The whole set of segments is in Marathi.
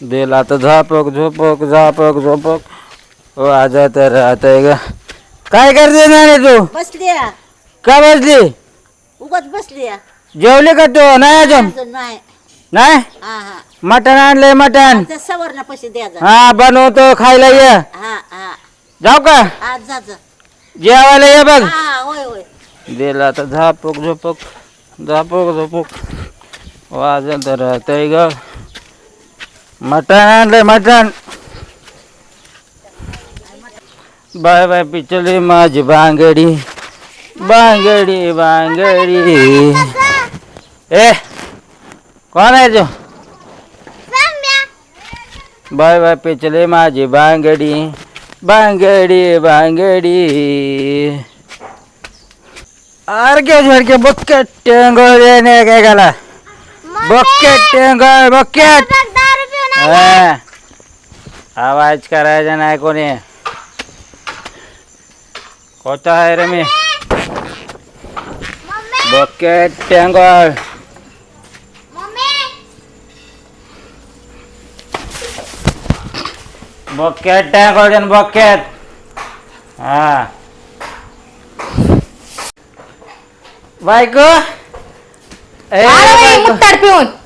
दिल आता झापक झोपक झापक. झोपक हो आता तर आता ग. काय करते ना तू? बसली आ. का बसली? उगाच बसली आ. जेवली का तू? नाही अजून? अजून नाही. नाही? हा हा. मटण आणलंय मटण. त्या सवरना पैसे द्या जा. हा बनवतो खायला ये. हा हा. जाऊ का? आज जा जा. जेवायला ये बघ. हा होय होय. दिल आता झापक झोपक झापक झोपक. वाजल तर राहतंय ग. मटण आणलंय मटण बाय बाय पिचली माझी बांगडी. बांगडी बांगडी. ए कोण आहे तू? बाय बाय पिचली माझी बांगडी. बांगडी बांगडी. अर्गे झडके बकेट टेंगोळ काय गाला बकेट टेंगोळ बकेट हा. आवाज करायचा नाही कोणी. कोणता आहे रे मी? बकेट टेंगळ बकेट देन बकेट हा. बायको? ए बायको. पिऊन.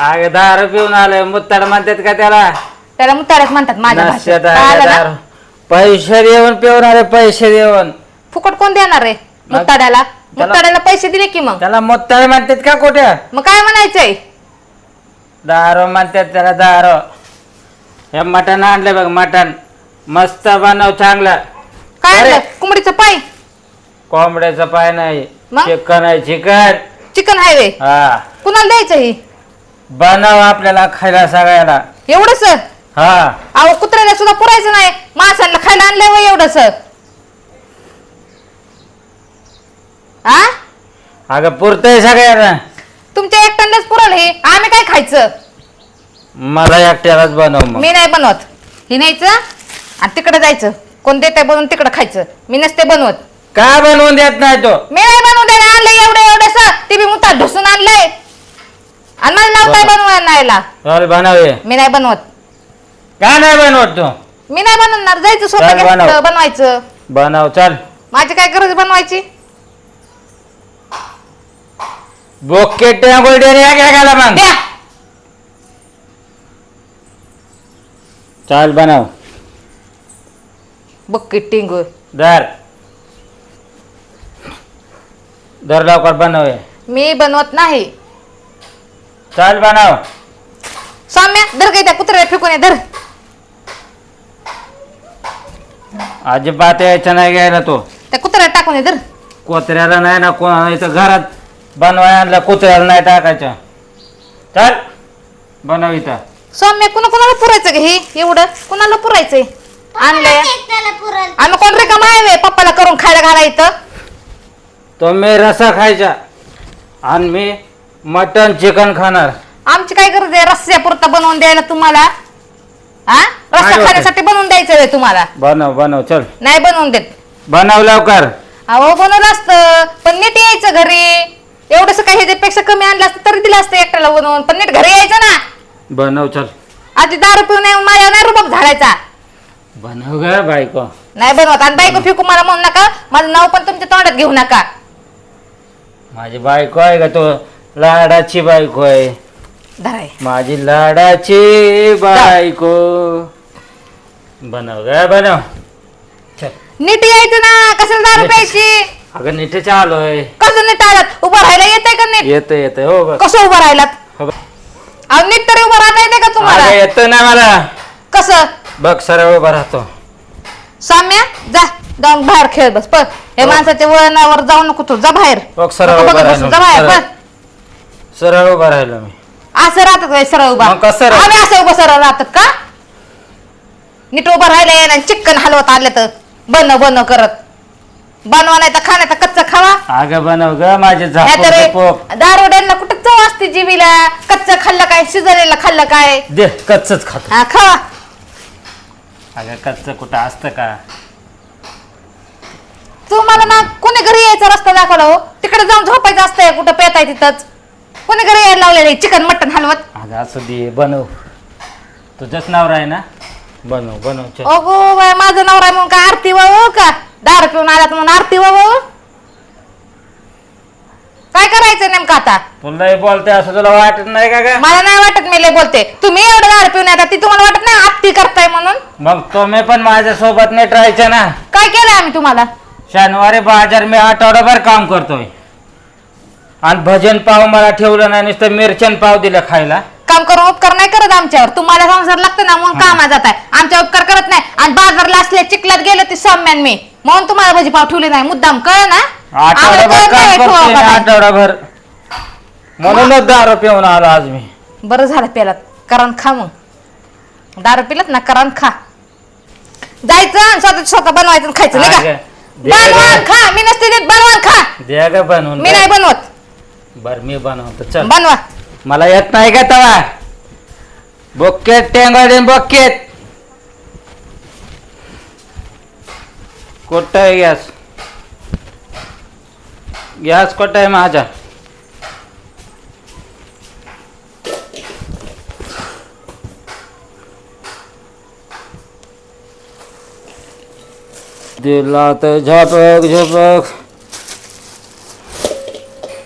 अगे दारू पिऊन आलोय. मुत्ताड म्हणतात का त्याला? त्याला मुत्ताडच म्हणतात माझ्या कळालं ना? दारू. पैसे देऊन पिऊन आले पैसे देऊन. फुकट कोण देणार रे त्याला- मुत्ताड्याला पैसे दिले की मग? त्याला मुत्ताड म्हणतात का कुठे? मग काय म्हणायचंय? दारू म्हणतात त्याला दारू. हे मटण आणले बघ मटण. मस्त बनव चांगलं. काय अरे. आणलं? कोंबडीचं पाय? कोंबड्याचं पाय नाही. मग? चिकन आहे चिकन. चिकन हायवे हा. कुणाला द्यायचं ही? बनव आपल्याला खायला सगळ्याला. एवढंच? हा. अहो कुत्र्याला सुद्धा पुरायचं नाही. माणसाला खायला आणलंय वय एवढंच. हा अगं पुरतंय सगळ्यांना. तुमच्या एकट्यालाच पुरल हे. आम्ही काय खायचं? मला एकट्यालाच बनव मग. मी नाही बनवत. हे न्यायचं आणि तिकडे जायचं. कोण देते बनवून तिकडे खायचं. मी नसते बनवत. का बनवून देत नाही तो? मी नाही बनवून देणार. आणलंय एवढं एवढंस. ते बी मुतात ढोसून आणलंय. आणि मला नाव काय बनवून आणायला चल बनव. मी नाही बनवत. का नाही बनवत तू? मी नाही बनवणार. जायचं स्वतः बनव. बनवायचं. बनव चल. माझी काय गरज बनवायची? बोकेट या काय घाला मग. द्या चल बनव. बक्कीट टिंग दर दर लवकर बनव. हे. मी बनवत नाही. चल बनव. सौम्या धर काही त्या कुत्र्याला फेकून ये धर. अजिबात यायचं नाही घ्यायला तो. त्या कुत्र्याला टाकून ये धर. कोत्र्याला नाही ना कोणाला इथं घरात बनवाय आणलं कुत्र्याला नाही टाकायचं. चल बनव इथं. सौम्या कुणा कुणाला पुरायचं का हे? एवढं? कुणाला पुरायचंय? आणलंय. आम्ही कोण रिकामा आहे बे, पप्पाला करून खायला घाला इथं. तो मी रसा खायचा. आणि मी मटन चिकन खाणार. आमची काय गरज आहे? रस्स्या पुरता बनवून द्यायला तुम्हाला? हा? काय रस्सा? खाण्यासाठी बनवून द्यायचं आहे तुम्हाला. बनव बनव चल. नाही बनवून देत. बनव लवकर. अहो बनवलं असतं पण नीट यायचं घरी. एवढंसं काही ह्याच्यापेक्षा कमी आणलं असतं तरी दिलं असतं एकट्याला बनवून. पण नीट घरी यायचं ना. बनव चल. आधी दारू पिऊन येऊन माझ्या नाही रुबाब झाडायचा. बनव ग बायको. नाही बनवत. आणि बायको फिकू मला म्हणू नका माझं नाव पण तुमच्या तोंडात घेऊ नका. माझी बायको आहे का तो. लाडाची बायको आहे. धराय. माझी लाडाची बायको. बनव ग बनव. चल. नीट यायचं ना कशाला दारू प्यायची? अगं नीट आलोय कसं नीट आलात? उभं राहायला येतंय का नीट? येतं येतं हो कसं उभं राहिलात? हो. अहो नीट तरी उभं राहता येते का तुम्हाला? येतं ना मला. कसं? बघ सरळ उभा राहतो. साम्या जा. जाऊन बाहेर खेळ बस पण हे हो. माणसाच्या वळणावर जाऊ नको तू. जा बाहेर. बघ सरळ नको उभा बघत बसू, राहिलो जा बाहेर सरळ. सरळ उभा राहिलो मी. असं राहतात काय सरळ उभा. मग कसं राहत? आम्ही असं उभं सरळ राहतात का? नीट उभं राहिलं चिकन हलवत आले तर बनव बनव करत. बनवा नाही तर खा नाही तर कच्चं खावा. अगं बनव ग माझे नाहीतर झापू पोप. दारोड्यांना कुठं चव असते जीवीला कच्चं खाल्लं काय? शिजलेलं खाल्लं काय? दे कच्चच खातो. हा खावा. अगं कच्च कुठं असतं का? तुम्हाला ना कोणी घरी यायचा रस्ता दाखवला हो? तिकडे जाऊन झोपायचं असतंय कुठं पेताय तिथंच. कोणी घरी यायला लावलेलं चिकन मटन हलवत? अगं असं दे बनव. तुझंच नावर आहे ना? बनव बनव चल. अगो बाय माझं नवरा आहे म्हणून काय आरती वाव का? दारू पिऊन आलात म्हणून आरती वाव काय करायचं नेमकं आता? तुला बोलते असं तुला वाटत नाही का ग? मला नाही वाटत मी लय बोलते. तुम्ही एवढं दारू पिऊन येतात ती तुम्हाला वाटत नाही आरती करताय म्हणून? मग तुम्ही पण माझ्या सोबत नीट राहायचं ना? काय केलं आम्ही तुम्हाला? शनिवारी बाजार मी आठवडाभर काम करतोय. आणि भजन पाव मला ठेवलं नाही नुसतं मिरचन पाव दिलं खायला. काम करून उपकार नाही करत आमच्यावर. तुम्हाला संसार लागतं ना म्हणून कामा जात आहे आमच्या उपकार करत नाही. आणि बाजारला असले चिखलात गेलं ते सम्यान मी. म्हणून तुम्हाला भाजी पाव ठेवले नाही. मुद्दाम कळ ना? आम्हाला आठवडाभर कळत नाही काम ठेवा करतोय मी, का नाही. आठवडाभर. म्हणूनच दारू पिऊन आलो आज मी. बरं झालं पेलात करण खा मग. दारू पिलत ना करण खा. जायचं आणि स्वतः स्वतः बनवायचं आणि खायचं नाही का? बनवा. खा. मी नसते देत बनवा खा. द्या ग बनवून मी नाही बनवत. बर मी बनवतो. चल. बनवा. मला येत नाही का तवा? बोकेट टेंगडे बोकेट कुठं आहे गॅस? गॅस कुठं आहे माझा? दिला तर झपक झपक.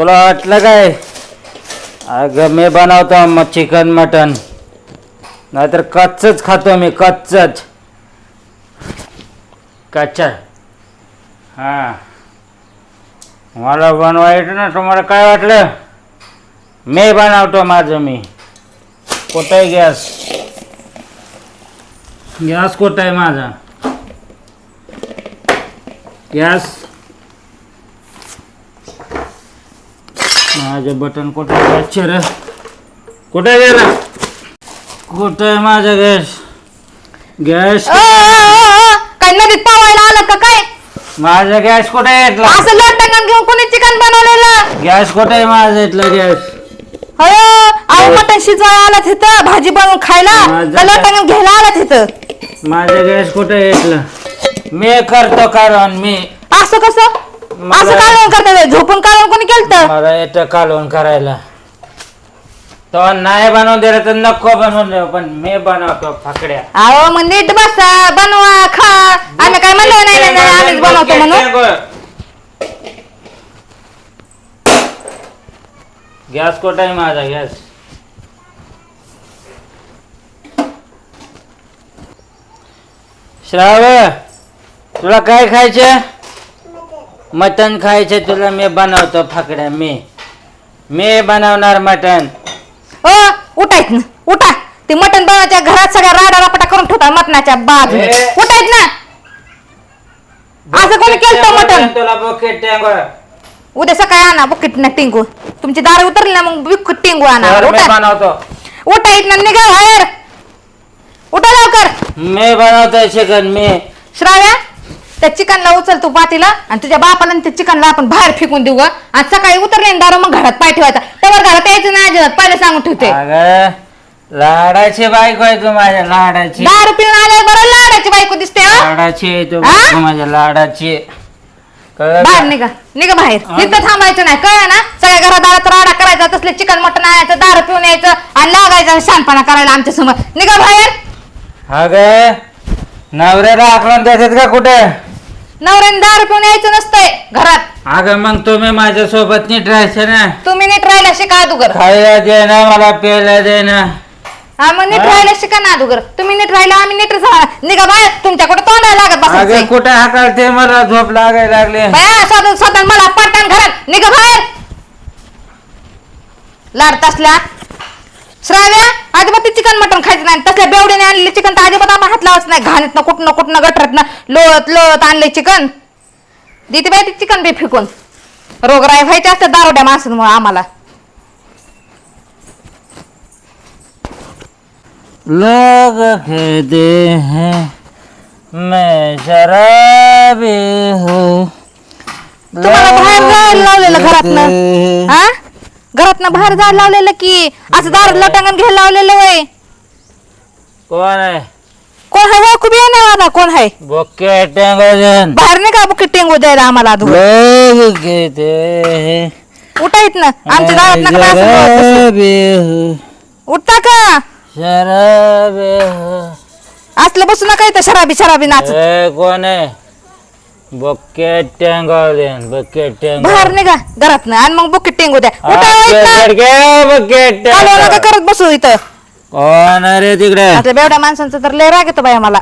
तुला वाटलं काय? अगं मी बनवतो मग चिकन मटन नाहीतर कच्चच खातो मी कच्चच. कच्चा हां. मला बनवायचं ना तुम्हाला काय वाटलं? मी बनवतो माझं मी. कुठं आहे गॅस? गॅस कुठं आहे माझा? गॅस? माझं बटन कुठं आहे? गॅसचे रे. कुठे गेला? कुठं आहे माझा गॅस? गॅस अ, अ, अ, अ, काय नदीत पावायला आलं का काय? माझा गॅस कुठे आहे इथला? असं लोटंगण घेऊन कोणी चिकन बनवलेलं? गॅस कुठे आहे माझा इथला गॅस? अयो अहो मटण शिजवायला आला तिथं भाजी बनवून खायला? माझं का लोटंगण घ्यायला आला तिथं माझा गॅस कुठे आहे इथला? मी करतो कारण मी असं कसं? असं कालवण करता झोपून कालवण कोणी केलं मला येतं कालवण करायला. तो नाही बनवून दिलं तर नको बनवून देऊ पण मी बनवतो फाकड्या. अहो मग नीट बसा बनवा खा. आम्ही काय म्हणलं नाही नाही, नाही आम्हीच बनवतो म्हणून. गॅस कुठं आहे माझा गॅस? श्राव तुला काय खायचं मटन खायचं तुला मी बनवतो फाकड्या मी. मी बनवणार मटन. ओ उठायत ना उठा. ते मटण बनवायच्या घरात सगळ्या राडा रापटा करून ठेवता मटणाच्या बाजूने ए. उठायत ना असं कोणी केलं मटण तुला बकेट टँगोळ. उद्या सकाळी आणा बुकीट ना टिंगू तुमची दारू उतरली ना मग बुकीट टिंगू आणा. तर मी उठा. बनवतो. उठा इथं ना निघा बाहेर. उठा लवकर. मी बनवतोय चिकन मी. श्राव्या त्या चिकनला उचल तू पातीला आणि तुझ्या बापाला आणि त्या चिकनला आपण बाहेर फेकून देऊ ग आणि सकाळी उतरले दारू मग घरात पाय ठेवायचा तेव्हा घरात यायचं नाही अजिबात पहिले सांगून ठेवते. अगं लाडाची बायको आहे तू माझ्या लाडाची. दारू पिऊन आल्यावर बरं लाडाची बायको दिसते हं? लाडाची आहे तू? बायको माझ्या लाडाची. कळलं? बाहेर का? निघा निघा बाहेर. इथं थांबायचं नाही कळ ना? सगळ्या घरात दारात राडा करायचा तसले चिकन मटन आणायचं दारू पिऊन यायचं आणि लागायचं शानपणा करायला आमच्यासमोर. निघा बाहेर. अगं नवऱ्याला आकलन देतात का कुठे? नवऱ्याने दारू पिऊन यायचं नसतंय घरात. अगं मग तुम्ही माझ्या सोबत नीट राहायचं ना? तुम्ही नीट राहायला शिका अदुगर. खायला दे ना मला प्यायला दे ना. हा मग नीट? राहायला शिका ना अदुगर. तुम्ही नीट राहिला आम्ही नीट राहा निघा बाहेर. तुमच्याकडे तोंडाला लागत अगं बसायचं कुठे हाकालते? मला झोप लागायला लागले. बाया स्वतः स्वतः मला पडतान घरात. निघा बाहेर. लाडत असल्या श्राव्या अजिबात ते चिकन मटण खायचं नाही. तसल्या बेवडीने आणलेले चिकन तर अजिबात आम्हाला हात लावायचं नाही. घाणीत ना कुठनं कुठनं गटरत ना लोळत लोळत आणले चिकन. देते बाई ते चिकन बी फेकून. रोगराई व्हायचे असतात दारोड्या माणसांमुळे आम्हाला. लोग कहते हैं मैं शराबी हूँ। तुम्हाला बाहेर जायला लावलेलं घरातनं हा? घरातनं बाहेर जायला लावलेलं की असं दारू लटांगण घ्यायला लावलेलं वय. कौन है कोण आहे ओळखू बी नाही मला कोण आहे? बोके टेंगोजन. बाहेर नाही का बुकी टेंगू द्यायला आम्हाला लोग हैं उठा इथनं. आमच्या दारात. शराबी उठता का? शराबी. असलं बसू नका इथं. शराबी शराबी नाच. कोण आहे? बकेट बकेट टेंगाव बाहेर निघा घरात आणि मग बुकीट टेंगू द्या. उठा इथनं. बकेट कालवा नका करत बसू इथं. कोण आहे रे तिकडे? आता बेवड्या माणसांचं तर लय राग येतो बाया मला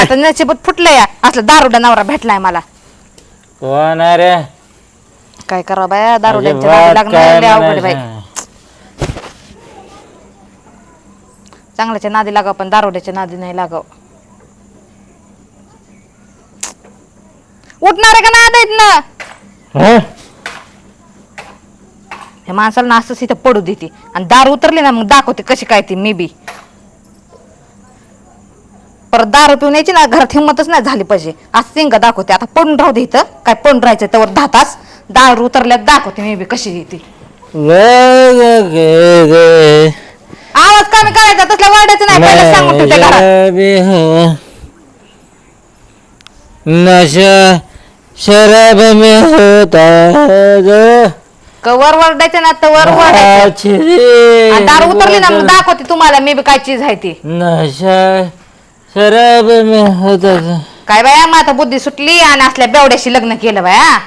आता नशिबत फुटलं या. असलं दारुडा नवरा भेटलाय मला. कोण रे? काय करा बाया दारुड्यांच्या अजिबात नादी काय लागणं लय अवघड आहे बाई. म्हणायचं. चांगल्याच्या नादी लागाव पण दारुड्याच्या नादी नाही लागाव. उठणार आहे का नाद आहेत ना हं? माणसाला ना असंच इथं पडू देते. आणि दारू उतरली ना मग दाखवते कशी काय ती मी बी. परत दारू पिऊन यायची ना घरात हिंमतच नाही झाली पाहिजे. असं सिंग दाखवते. आता पडून राहू दे इथं. काय पडून राहायचं त्यावर दहा तास. दारू उतरल्यात दाखवते मी बी कशी येते. वे गे गे गे. आवाज कमी करायचा तसल्या वाढायचं नाही पहिलं सांगून ठेवते घरात. नशा. शराब में होता जो। कवर वरडायचं ना तर वर वरडायचं. आछरी आणि दारू उतरली ना मग दाखवते तुम्हाला मी बी काय चीज आहे ती. नशा शराब में होता जो. काय बाया मग आता बुद्धी सुटली आणि असल्या बेवड्याशी लग्न केलं बाया.